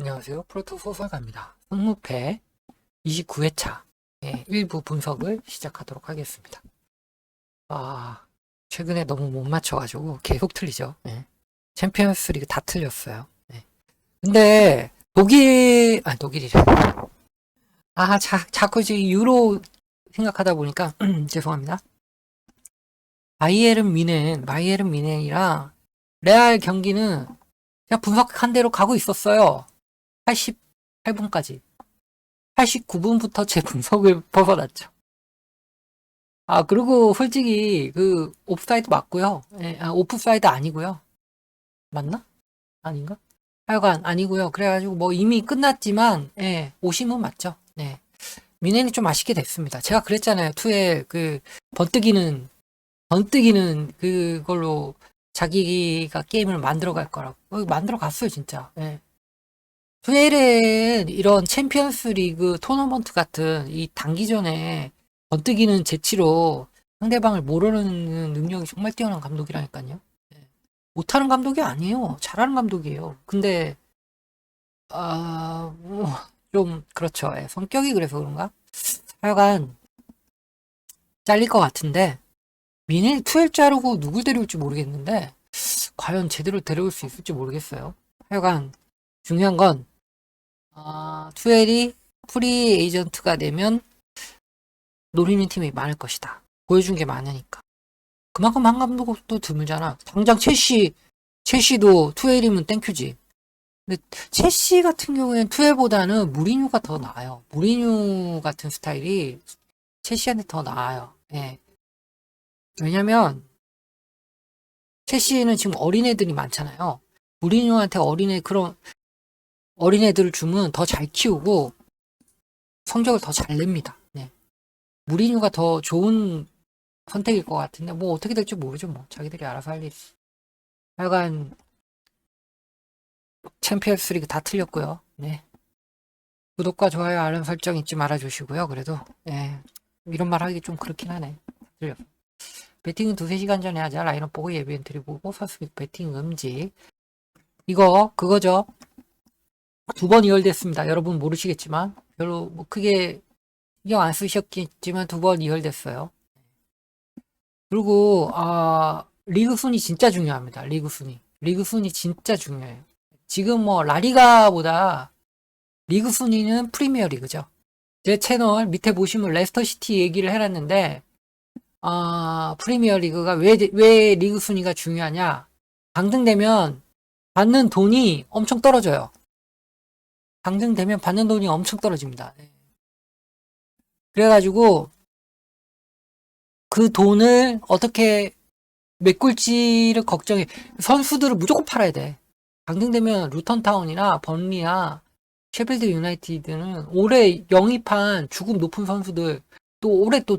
안녕하세요. 프로토 소설가입니다. 성무패 29회차 의 일부 분석을 시작하도록 하겠습니다. 아, 최근에 너무 못 맞춰가지고 계속 틀리죠. 네. 챔피언스 리그 다 틀렸어요. 네. 근데 독일, 아, 독일이래. 아, 자, 자꾸 이제 유로 생각하다 보니까 죄송합니다. 바이에른 미넨, 바이에른 미넨이랑 레알 경기는 그냥 분석한 대로 가고 있었어요. 88분까지. 89분부터 제 분석을 벗어났죠. 아, 그리고 솔직히 그 옵사이드 맞고요. 예, 아, 오프사이드 아니고요. 맞나? 아닌가? 하여간 아니고요. 그래가지고 뭐 이미 끝났지만 예, 오심은 맞죠. 네. 미넨이 좀 아쉽게 됐습니다. 제가 그랬잖아요. 투에 그 번뜩이는 번뜩이는 그걸로 자기가 게임을 만들어 갈 거라고. 어, 만들어 갔어요, 진짜. 예. 투엘은 이런 챔피언스 리그 토너먼트 같은 이 단기전에 번뜩이는 재치로 상대방을 모르는 능력이 정말 뛰어난 감독이라니까요. 예. 못하는 감독이 아니에요. 잘하는 감독이에요. 근데, 아, 뭐, 좀, 그렇죠. 예, 성격이 그래서 그런가? 하여간, 잘릴 것 같은데, 미네 투엘 자르고 누굴 데려올지 모르겠는데, 과연 제대로 데려올 수 있을지 모르겠어요. 하여간, 중요한 건, 아, 투엘이 프리 에이전트가 되면 노리는 팀이 많을 것이다. 보여준 게 많으니까. 그만큼 한 감독도 드물잖아. 당장 첼시, 첼시도 투엘이면 땡큐지. 근데 첼시 같은 경우에는 투엘보다는 무리뉴가 더 나아요. 무리뉴 같은 스타일이 첼시한테 더 나아요. 예. 왜냐면 첼시는 지금 어린애들이 많잖아요. 무리뉴한테 어린애 그런 어린애들을 주면 더 잘 키우고 성적을 더 잘 냅니다. 네. 무리뉴가 더 좋은 선택일 것 같은데 뭐 어떻게 될지 모르죠. 뭐 자기들이 알아서 할 일이. 하여간 챔피언스 리그 다 틀렸고요. 네. 구독과 좋아요, 알람 설정 잊지 말아 주시고요. 그래도 예. 이런 말 하기 좀 그렇긴 하네. 틀려. 배팅은 두세 시간 전에 하자. 라인업 보고 예비 엔트리 보고 서스믹 배팅 음지. 이거 그거죠. 두 번 이열됐습니다. 여러분 모르시겠지만 별로 뭐 크게 신경 안 쓰셨겠지만 두 번 이열됐어요. 그리고 아 리그 순위 진짜 중요합니다. 리그 순위. 리그 순위 진짜 중요해요. 지금 뭐 라리가보다 리그 순위는 프리미어 리그죠. 제 채널 밑에 보시면 레스터 시티 얘기를 해놨는데 아 프리미어 리그가 왜 왜 리그 순위가 중요하냐? 강등되면 받는 돈이 엄청 떨어져요. 강등되면 받는 돈이 엄청 떨어집니다. 네. 그래가지고 그 돈을 어떻게 메꿀지를 걱정해. 선수들을 무조건 팔아야 돼. 강등되면 루턴타운이나 번리나 셰필드 유나이티드는 올해 영입한 주급 높은 선수들 또 올해 또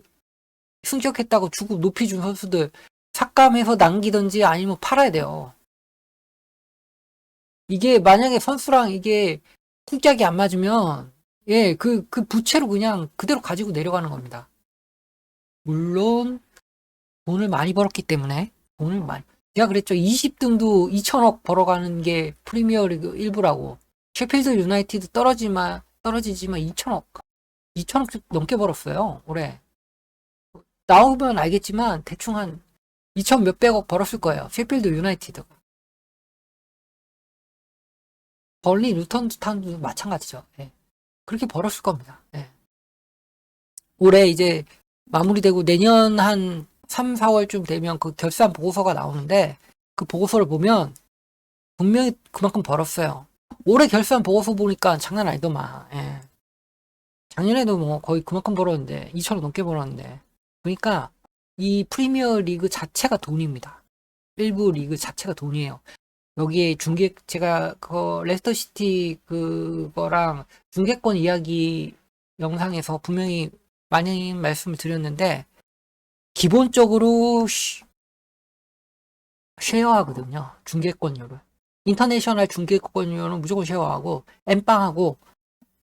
승격했다고 주급 높이 준 선수들 삭감해서 남기든지 아니면 팔아야 돼요. 이게 만약에 선수랑 이게 쿵짝이 안 맞으면 예, 그, 그 부채로 그냥 그대로 가지고 내려가는 겁니다. 물론 돈을 많이 벌었기 때문에 돈을 많이 제가 그랬죠. 20등도 2천억 벌어가는 게 프리미어리그 일부라고. 셰필드 유나이티드 떨어지만 떨어지지만 2천억 2천억 넘게 벌었어요. 올해. 나오면 알겠지만 대충 한 2천 몇백억 벌었을 거예요. 셰필드 유나이티드가. 벌리 루턴 타운도 마찬가지죠. 예. 그렇게 벌었을 겁니다. 예. 올해 이제 마무리되고 내년 한 3, 4월쯤 되면 그 결산 보고서가 나오는데 그 보고서를 보면 분명히 그만큼 벌었어요. 올해 결산 보고서 보니까 장난 아니더만. 예. 작년에도 뭐 거의 그만큼 벌었는데 2천억 넘게 벌었는데 그러니까 이 프리미어 리그 자체가 돈입니다. 일부 리그 자체가 돈이에요. 여기에 중계 제가 그 레스터 시티 그거랑 중계권 이야기 영상에서 분명히 많이 말씀을 드렸는데 기본적으로 쉬- 쉐어하거든요. 중계권료를. 인터내셔널 중계권료는 무조건 쉐어하고 엠빵하고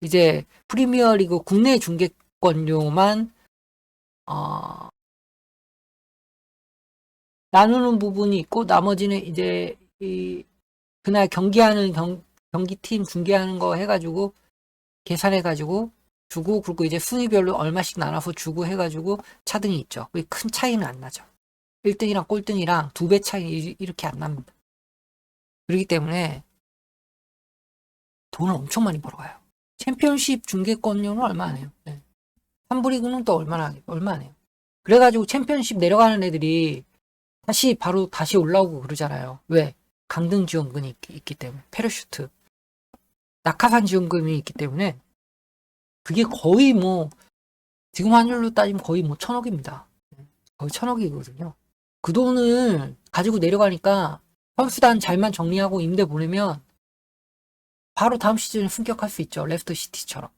이제 프리미어 리그 국내 중계권료만 어 나누는 부분이 있고 나머지는 이제 이 그날 경기하는 경 경기팀 중계하는 거 해가지고 계산해가지고 주고 그리고 이제 순위별로 얼마씩 나눠서 주고 해가지고 차등이 있죠. 큰 차이는 안 나죠. 1등이랑 꼴등이랑 두 배 차이 이- 이렇게 안 납니다. 그렇기 때문에 돈을 엄청 많이 벌어가요. 챔피언십 중계권료는 얼마 안 해요. 네. 3부 리그는 또 얼마나 얼마 안 해요. 그래가지고 챔피언십 내려가는 애들이 다시 바로 다시 올라오고 그러잖아요. 왜? 강등 지원금이 있, 있기 때문에 패러슈트 낙하산 지원금이 있기 때문에 그게 거의 뭐 지금 환율로 따지면 거의 뭐 천억입니다. 거의 천억이거든요. 그 돈을 가지고 내려가니까 선수단 잘만 정리하고 임대 보내면 바로 다음 시즌에 승격할 수 있죠. 레스터 시티처럼.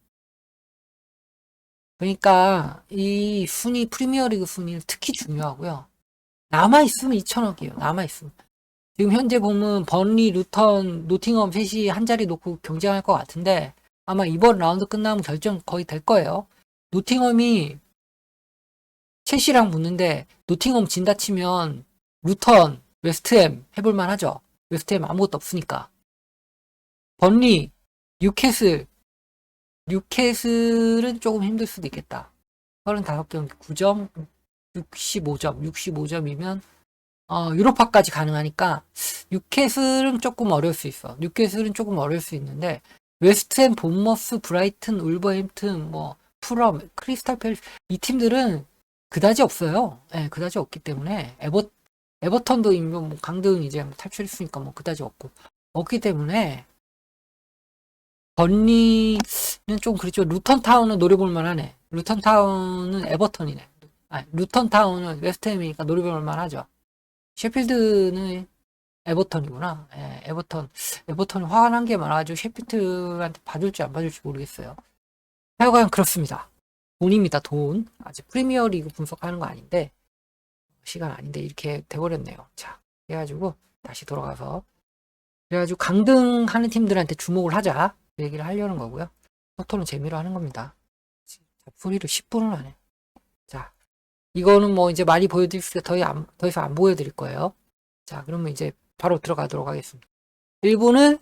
그러니까 이 순위 프리미어리그 순위는 특히 중요하고요. 남아 있으면 2천억이에요. 남아 있으면. 지금 현재 보면 번리, 루턴, 노팅엄 셋이 한 자리 놓고 경쟁할 것 같은데 아마 이번 라운드 끝나면 결정 거의 될 거예요. 노팅엄이 첼시랑 붙는데 노팅엄 진다 치면 루턴, 웨스트햄 해볼만 하죠. 웨스트햄 아무것도 없으니까. 번리, 뉴캐슬, 뉴캐슬은 조금 힘들 수도 있겠다. 35경기 9점, 65점, 65점이면 어, 유로파까지 가능하니까 뉴캐슬은 조금 어려울 수 있어. 뉴캐슬은 조금 어려울 수 있는데 웨스트햄, 본머스, 브라이튼, 울버햄튼, 뭐 풀엄, 크리스탈 팰리스 이 팀들은 그다지 없어요. 예, 그다지 없기 때문에 에버 에버턴도 이미 뭐 강등 이제 탈출했으니까 뭐 그다지 없고 없기 때문에 번리는 좀 그렇죠. 루턴 타운은 노려볼 만하네. 루턴 타운은 에버턴이네. 아, 루턴 타운은 웨스트햄이니까 노려볼 만하죠. 셰필드는 에버턴이구나. 예, 에버턴. 에버턴이 화가 난 게 많아가지고 셰필드한테 봐줄지 안 봐줄지 모르겠어요. 하여간 그렇습니다. 돈입니다, 돈. 아직 프리미어 리그 분석하는 거 아닌데, 시간 아닌데 이렇게 돼버렸네요. 자, 그래가지고 다시 돌아가서. 그래가지고 강등하는 팀들한테 주목을 하자. 그 얘기를 하려는 거고요. 토토는 재미로 하는 겁니다. 소리를 10분을 하네. 자, 이거는 뭐 이제 많이 보여드릴 수가 더, 안, 더 이상 안 보여드릴 거예요. 자, 그러면 이제 바로 들어가도록 하겠습니다. 1부는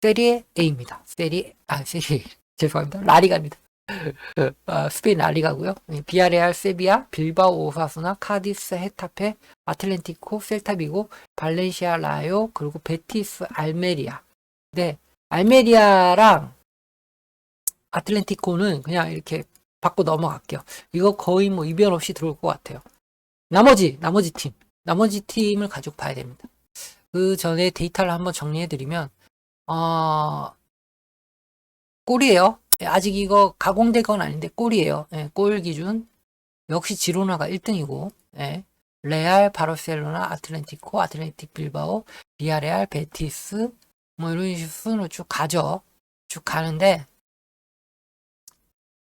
세리에 A입니다. 세리, 아, 세리, 죄송합니다. 라리가입니다. 아, 스페인 라리가고요. 비아레알, 세비야, 빌바오, 오사수나, 카디스, 헤타페, 아틀렌티코, 셀타비고, 발렌시아, 라요, 그리고 베티스, 알메리아. 네, 알메리아랑 아틀렌티코는 그냥 이렇게 받고 넘어갈게요. 이거 거의 뭐 이변 없이 들어올 것 같아요. 나머지, 나머지 팀. 나머지 팀을 가지고 봐야 됩니다. 그 전에 데이터를 한번 정리해드리면, 어, 골이에요. 예, 아직 이거 가공된 건 아닌데 골이에요. 예, 골 기준. 역시 지로나가 1등이고, 예. 레알, 바르셀로나, 아틀레티코, 아틀레틱 빌바오, 비아레알, 베티스, 뭐 이런 식으로 쭉 가죠. 쭉 가는데,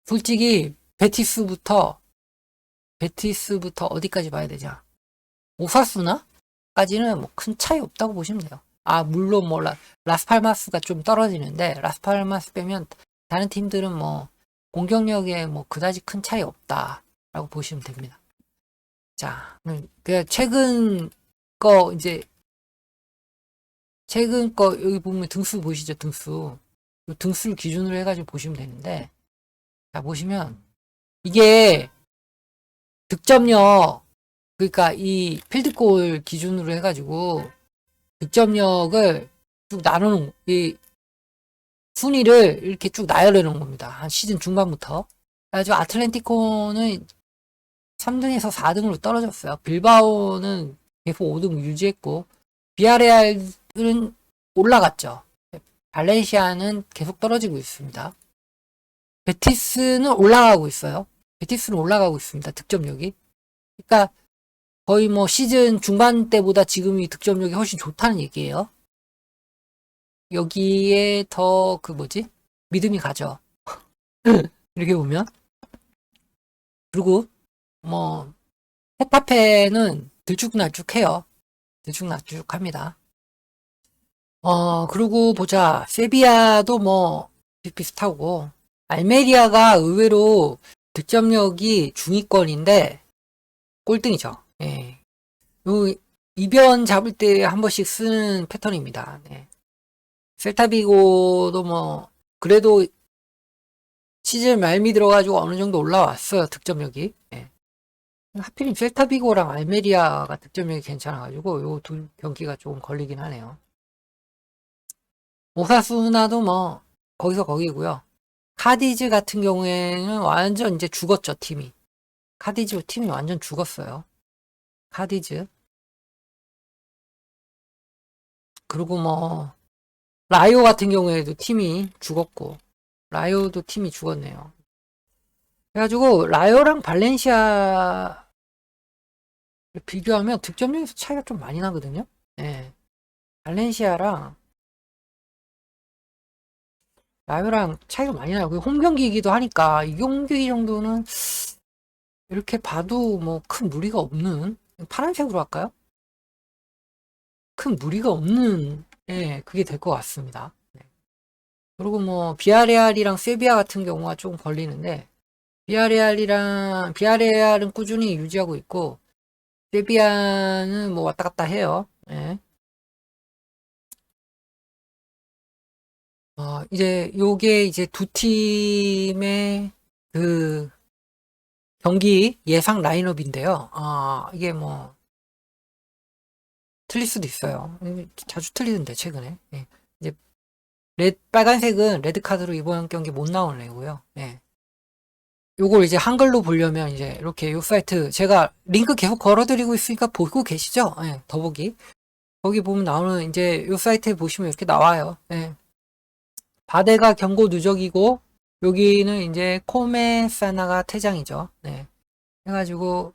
솔직히 베티스부터 베티스부터 어디까지 봐야 되냐? 오사수나까지는 뭐 큰 차이 없다고 보시면 돼요. 아 물론 뭐 라, 라스팔마스가 좀 떨어지는데 라스팔마스 빼면 다른 팀들은 뭐 공격력에 뭐 그다지 큰 차이 없다라고 보시면 됩니다. 자, 음, 그 최근 거 이제 최근 거 여기 보면 등수 보시죠 등수 이 등수를 기준으로 해가지고 보시면 되는데 자, 보시면, 이게 득점력, 그러니까 이 필드골 기준으로 해가지고 득점력을 쭉 나누는, 이 순위를 이렇게 쭉 나열해 놓은 겁니다. 한 시즌 중반부터. 그래가지고 아틀렌티코는 3등에서 4등으로 떨어졌어요. 빌바오는 계속 5등 유지했고, 비아레알은 올라갔죠. 발렌시아는 계속 떨어지고 있습니다. 베티스는 올라가고 있어요. 베티스는 올라가고 있습니다. 득점력이. 그러니까 거의 뭐 시즌 중반 때보다 지금이 득점력이 훨씬 좋다는 얘기예요. 여기에 더 그 뭐지? 믿음이 가죠. 이렇게 보면. 그리고 뭐 헤타페는 들쭉날쭉해요. 들쭉날쭉합니다. 어 그리고 보자 세비야도 뭐 비슷비슷하고 알메리아가 의외로 득점력이 중위권인데 꼴등이죠. 예. 요 이변 잡을 때 한 번씩 쓰는 패턴입니다. 네. 셀타비고도 뭐 그래도 시즌 말미 들어가지고 어느 정도 올라왔어요 득점력이. 예. 하필이면 셀타비고랑 알메리아가 득점력이 괜찮아가지고 요 두 경기가 조금 걸리긴 하네요. 오사수나도 뭐 거기서 거기고요. 카디즈 같은 경우에는 완전 이제 죽었죠 팀이. 카디즈 팀이 완전 죽었어요. 카디즈. 그리고 뭐 라이오 같은 경우에도 팀이 죽었고 라이오도 팀이 죽었네요. 그래가지고 라이오랑 발렌시아 비교하면 득점력에서 차이가 좀 많이 나거든요. 예. 발렌시아랑 라이오랑 차이가 많이 나요. 그리고 홈 경기이기도 하니까 이 경기 정도는 이렇게 봐도 뭐 큰 무리가 없는 파란색으로 할까요? 큰 무리가 없는 예, 그게 될 것 같습니다. 네. 그리고 뭐 비아레알이랑 세비야 같은 경우가 조금 걸리는데 비아레알이랑 비아레알은 꾸준히 유지하고 있고 세비야는 뭐 왔다 갔다 해요. 예. 어, 이제 요게 이제 두 팀의 그 경기 예상 라인업인데요. 아, 이게 뭐 틀릴 수도 있어요. 음, 자주 틀리던데 최근에. 예. 이제 레 빨간색은 레드 카드로 이번 경기 못 나오는 애고요. 예. 요걸 이제 한글로 보려면 이제 이렇게 요 사이트 제가 링크 계속 걸어드리고 있으니까 보고 계시죠? 예, 더보기. 거기 보면 나오는 이제 요 사이트에 보시면 이렇게 나와요. 예. 바데가 경고 누적이고 여기는 이제 코메사나가 퇴장이죠. 네. 해가지고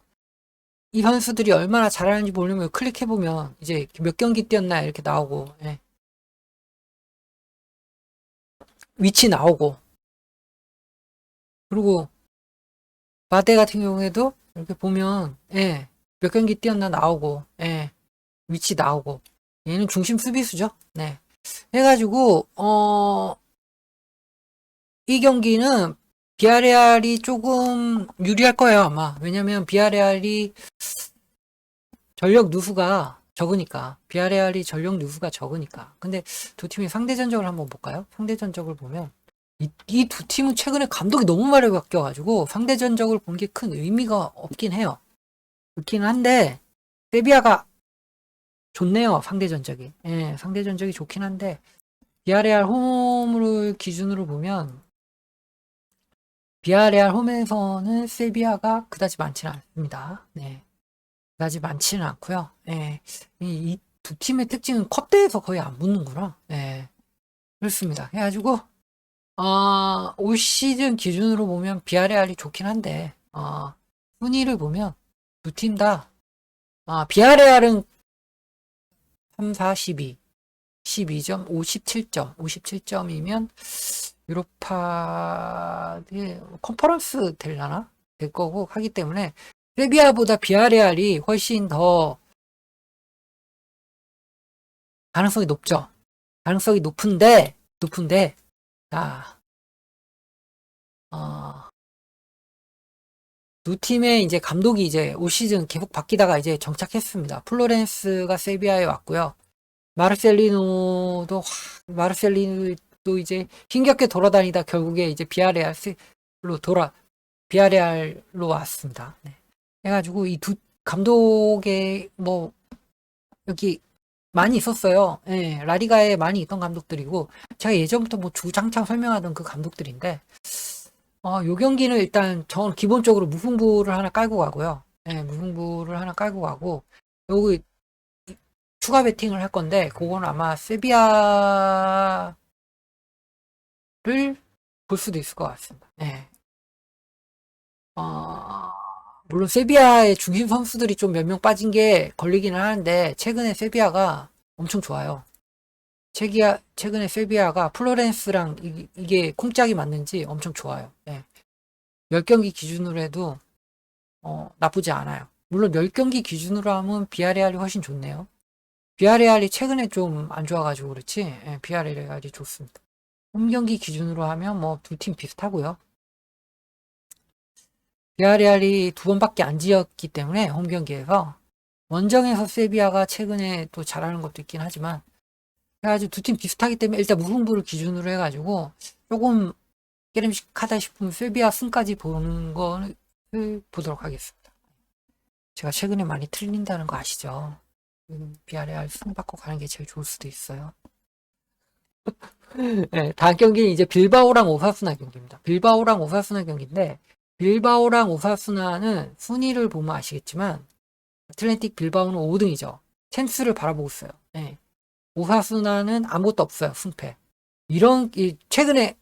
이 선수들이 얼마나 잘하는지 보려면 클릭해 보면 이제 몇 경기 뛰었나 이렇게 나오고 예. 위치 나오고 그리고 바데 같은 경우에도 이렇게 보면 예. 몇 경기 뛰었나 나오고 예. 위치 나오고 얘는 중심 수비수죠. 네. 해가지고 어. 이 경기는 비아레알이 조금 유리할 거예요, 아마. 왜냐면 비아레알이 전력 누수가 적으니까. 비아레알이 전력 누수가 적으니까. 근데 두 팀의 상대 전적을 한번 볼까요? 상대 전적을 보면 이두 팀은 최근에 감독이 너무 많이 바뀌어가지고 상대 전적을 본 게 큰 의미가 없긴 해요. 그렇긴 한데 세비야가 좋네요, 상대 전적이. 예, 상대 전적이 좋긴 한데 비아레알 홈을 기준으로 보면 비아레알 홈에서는 세비야가 그다지 많지는 않습니다. 네. 그다지 많지는 않고요. 네. 이두 팀의 특징은 컵대에서 거의 안 붙는구나. 네. 그렇습니다. 해가지고 어, 올 시즌 기준으로 보면 비아레알이 좋긴 한데 어, 순위를 보면 두 팀 다 아, 비아레알은 3, 4, 12 12점, 57점, 57점이면 유로파 컨퍼런스 될라나 될 거고 하기 때문에 세비야보다 비아레알이 훨씬 더 가능성이 높죠. 가능성이 높은데 높은데 자, 어, 두 팀의 이제 감독이 이제 올 시즌 계속 바뀌다가 이제 정착했습니다. 플로렌스가 세비야에 왔고요. 마르셀리노도 마르셀리노 도 이제 힘겹게 돌아다니다 결국에 이제 비아레알로 돌아 비아레알로 왔습니다. 네. 해가지고 이 두 감독의 뭐 여기 많이 있었어요. 예, 라리가에 많이 있던 감독들이고 제가 예전부터 뭐 주장창 설명하던 그 감독들인데 어, 요 경기는 일단 저는 기본적으로 무승부를 하나 깔고 가고요. 예, 무승부를 하나 깔고 가고 여기 추가 베팅을 할 건데 그거는 아마 세비야를 볼 수도 있을 것 같습니다. 네. 어, 물론 세비야의 중심 선수들이 좀 몇 명 빠진 게 걸리기는 하는데 최근에 세비야가 엄청 좋아요. 최기야, 최근에 세비야가 플로렌스랑 이, 게 콩짝이 맞는지 엄청 좋아요. 네. 10경기 기준으로 해도 어, 나쁘지 않아요. 물론 10경기 기준으로 하면 비아레알이 훨씬 좋네요. 비아레알이 최근에 좀 안 좋아가지고 그렇지 예, 비아레알이 좋습니다. 홈 경기 기준으로 하면 뭐 두 팀 비슷하고요. 비아레알이 두 번밖에 안 지었기 때문에 홈 경기에서 원정에서 세비야가 최근에 또 잘하는 것도 있긴 하지만 그래가지고 두 팀 비슷하기 때문에 일단 무승부를 기준으로 해가지고 조금 깨름직하다 싶으면 세비야 승까지 보는 거를 보도록 하겠습니다. 제가 최근에 많이 틀린다는 거 아시죠? 음, 비아레알 승 받고 가는 게 제일 좋을 수도 있어요. 네, 다음 경기는 이제 빌바오랑 오사수나 경기입니다. 빌바오랑 오사수나 경기인데 빌바오랑 오사수나는 순위를 보면 아시겠지만 아틀레틱 빌바오는 5등이죠. 찬스를 바라보고 있어요. 네. 오사수나는 아무것도 없어요. 승패. 이런 이 최근에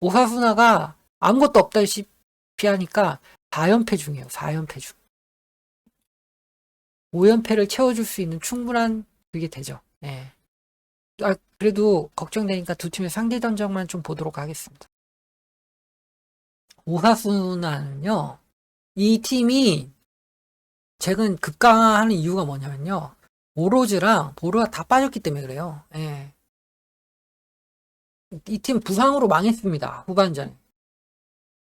오사수나가 아무것도 없다시피 하니까 4연패 중이에요. 4연패 중. 5연패를 채워줄 수 있는 충분한 그게 되죠. 예. 아, 그래도 걱정되니까 두 팀의 상대 전적만 좀 보도록 하겠습니다. 오사수나는요, 이 팀이 최근 급강하는 이유가 뭐냐면요. 오로즈랑 보르가 다 빠졌기 때문에 그래요. 예. 이 팀 부상으로 망했습니다. 후반전에.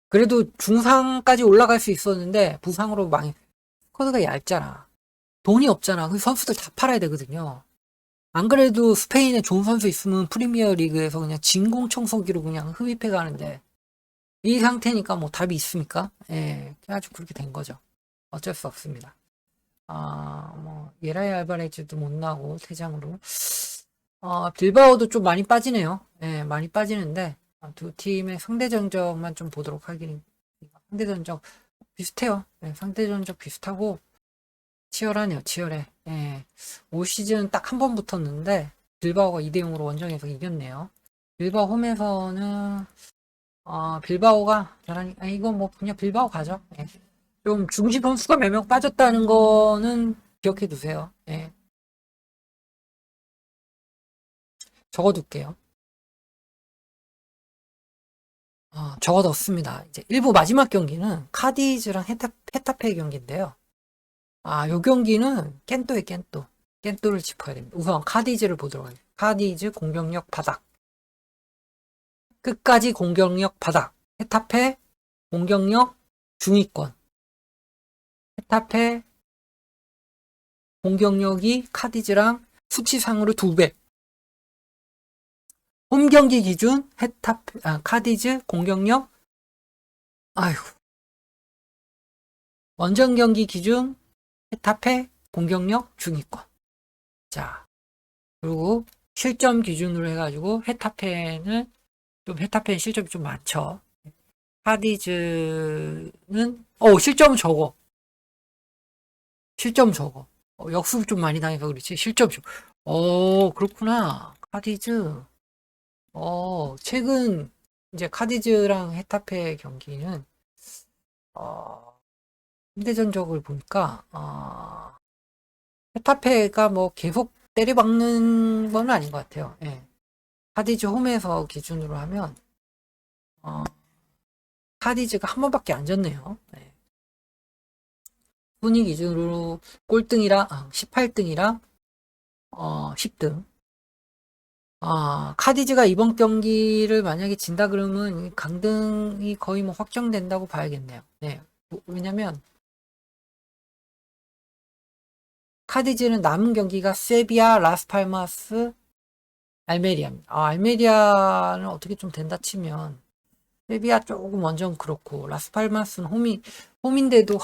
그래도 중상까지 올라갈 수 있었는데 부상으로 망해. 스쿼드가 얇잖아. 돈이 없잖아. 그 선수들 다 팔아야 되거든요. 안 그래도 스페인에 좋은 선수 있으면 프리미어 리그에서 그냥 진공 청소기로 그냥 흡입해 가는데 이 상태니까 뭐 답이 있습니까? 예. 아주 그렇게 된 거죠. 어쩔 수 없습니다. 아, 뭐 예라이 알바레즈도 못 나고 퇴장으로 어, 빌바오도 좀 많이 빠지네요. 예, 많이 빠지는데 아, 두 팀의 상대 전적만 좀 보도록 하기는 상대 전적 비슷해요. 예, 상대 전적 비슷하고 치열하네요. 치열해. 예. 올 시즌 딱 한 번 붙었는데 빌바오가 2대 0으로 원정에서 이겼네요. 빌바오 홈에서는 어, 빌바오가 잘하니 아, 이거 뭐 그냥 빌바오 가죠. 예. 좀 중심 선수가 몇 명 빠졌다는 거는 기억해 두세요. 예. 적어둘게요. 어, 적어뒀습니다. 이제 1부 마지막 경기는 카디즈랑 헤타, 헤타페 경기인데요. 아, 요 경기는 깬또에 깬또. 깬또를 짚어야 됩니다. 우선 카디즈를 보도록 하겠습니다. 카디즈 공격력 바닥. 끝까지 공격력 바닥. 헤타페 공격력 중위권. 헤타페 공격력이 카디즈랑 수치상으로 두 배. 홈 경기 기준 헤타페 아, 카디즈 공격력 아이고 원정 경기 기준 헤타페 공격력 중위권. 자 그리고 실점 기준으로 해가지고 헤타페는 좀 헤타페는 실점이 좀 많죠. 카디즈는 어 실점은 적어. 실점 적어. 어, 역습 좀 많이 당해서 그렇지 실점 좀. 어 그렇구나. 카디즈. 어 최근 이제 카디즈랑 헤타페 경기는 어 상대 전적을 보니까 어 헤타페가 뭐 계속 때려박는 건 아닌 것 같아요. 예. 카디즈 홈에서 기준으로 하면 어 카디즈가 한 번밖에 안 졌네요. 예. 순위 기준으로 꼴등이랑 아, 18등이랑 어 10등. 아, 카디즈가 이번 경기를 만약에 진다 그러면 강등이 거의 뭐 확정된다고 봐야겠네요. 네. 뭐, 왜냐면 카디즈는 남은 경기가 세비야, 라스팔마스, 알메리아입니다. 아, 알메리아는 어떻게 좀 된다 치면 세비야 조금 완전 그렇고 라스팔마스는 홈이 홈인데도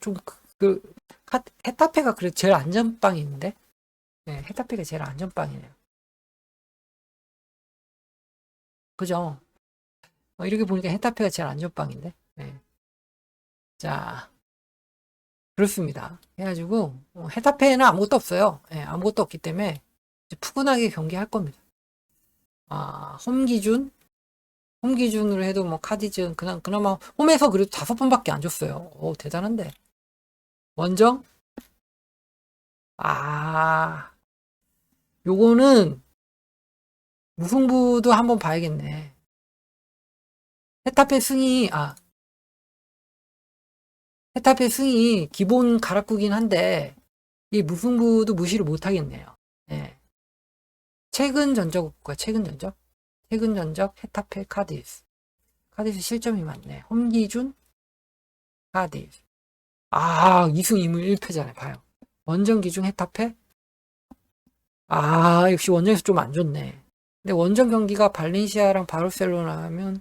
좀그 그, 카- 헤타페가 그래 제일 안전빵인데 네, 헤타페가 제일 안전빵이네요. 그죠? 어, 이렇게 보니까 헤타페가 제일 안전빵인데. 네. 자, 그렇습니다. 해가지고 어, 헤타페는 아무것도 없어요. 예, 아무것도 없기 때문에 푸근하게 경기할 겁니다. 아, 홈 기준, 홈 기준으로 해도 뭐 카디즈 그냥 그나마 홈에서 그래도 다섯 번밖에 안 줬어요. 오, 대단한데. 원정? 아, 요거는 무승부도 한번 봐야겠네. 헤타페 승이, 아, 헤타페 승이 기본 가락구긴 한데, 이 무승부도 무시를 못 하겠네요. 예. 최근 전적, 뭐야, 최근 전적? 최근 전적, 헤타페 카디스. 카디스 실점이 많네. 홈 기준, 카디스. 아, 2승 2무 1패잖아요. 봐요. 원정 기준 헤타페, 아, 역시 원정에서 좀 안 좋네. 근데 원정 경기가 발렌시아랑 바르셀로나 하면,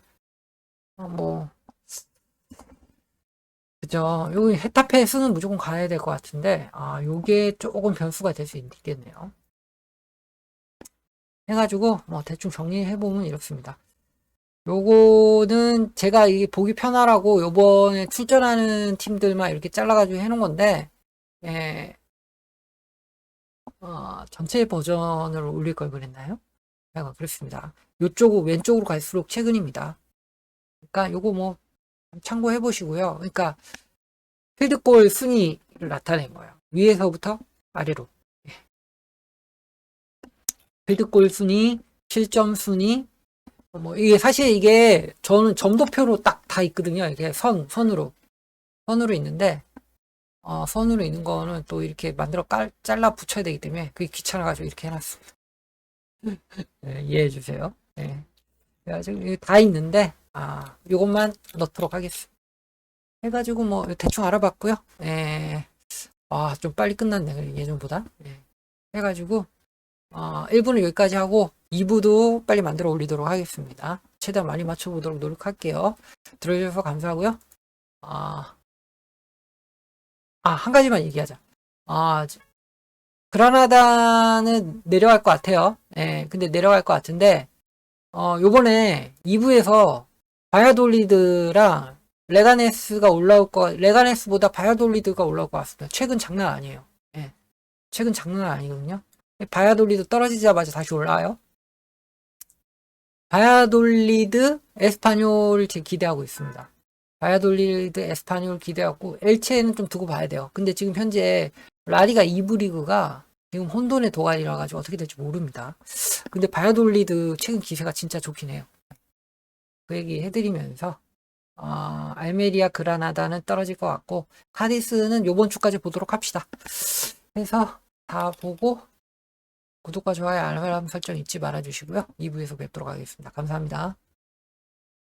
어, 뭐, 그죠. 여기 헤타페스는 무조건 가야 될 것 같은데, 아, 요게 조금 변수가 될 수 있겠네요. 해가지고, 뭐, 대충 정리해보면 이렇습니다. 요거는 제가 이게 보기 편하라고 요번에 출전하는 팀들만 이렇게 잘라가지고 해놓은 건데, 예, 어, 전체 버전을 올릴 걸 그랬나요? 약간 그렇습니다. 요쪽 왼쪽으로 갈수록 최근입니다. 그러니까 요거 뭐 참고해 보시고요. 그러니까 필드골 순위를 나타낸 거예요. 위에서부터 아래로. 예. 필드골 순위, 실점 순위, 뭐 이게 사실 이게 저는 점도표로 딱 다 있거든요. 이게 선 선으로 선으로 있는데 어, 선으로 있는 거는 또 이렇게 만들어 깔, 잘라 붙여야 되기 때문에 그게 귀찮아가지고 이렇게 해놨습니다. 네, 이해해 주세요. 네. 그래가지고 이게 다 있는데, 아, 요것만 넣도록 하겠습니다. 해가지고 뭐 대충 알아봤고요. 예. 아, 좀 빨리 끝났네. 예전보다. 예. 해가지고, 어, 1부는 여기까지 하고, 2부도 빨리 만들어 올리도록 하겠습니다. 최대한 많이 맞춰보도록 노력할게요. 들어주셔서 감사하고요. 아, 아, 한 가지만 얘기하자. 아, 저- 그라나다는 내려갈 것 같아요. 예, 근데 내려갈 것 같은데, 어, 요번에 2부에서 바야돌리드랑 레가네스가 올라올 거, 레가네스보다 바야돌리드가 올라올 것 같습니다. 최근 장난 아니에요. 예, 최근 장난 아니거든요. 바야돌리드 떨어지자마자 다시 올라와요. 바야돌리드, 에스파뇰을 지금 기대하고 있습니다. 바야돌리드, 에스파뇰 기대하고 엘체는 좀 두고 봐야 돼요. 근데 지금 현재 라리가 2부 리그가 지금 혼돈의 도가니라 가지고 어떻게 될지 모릅니다. 근데 바야돌리드 최근 기세가 진짜 좋긴 해요. 그 얘기 해드리면서 어, 알메리아 그라나다는 떨어질 것 같고 카디스는 요번 주까지 보도록 합시다. 해서 다 보고 구독과 좋아요, 알람 설정 잊지 말아주시고요. 2부에서 뵙도록 하겠습니다. 감사합니다.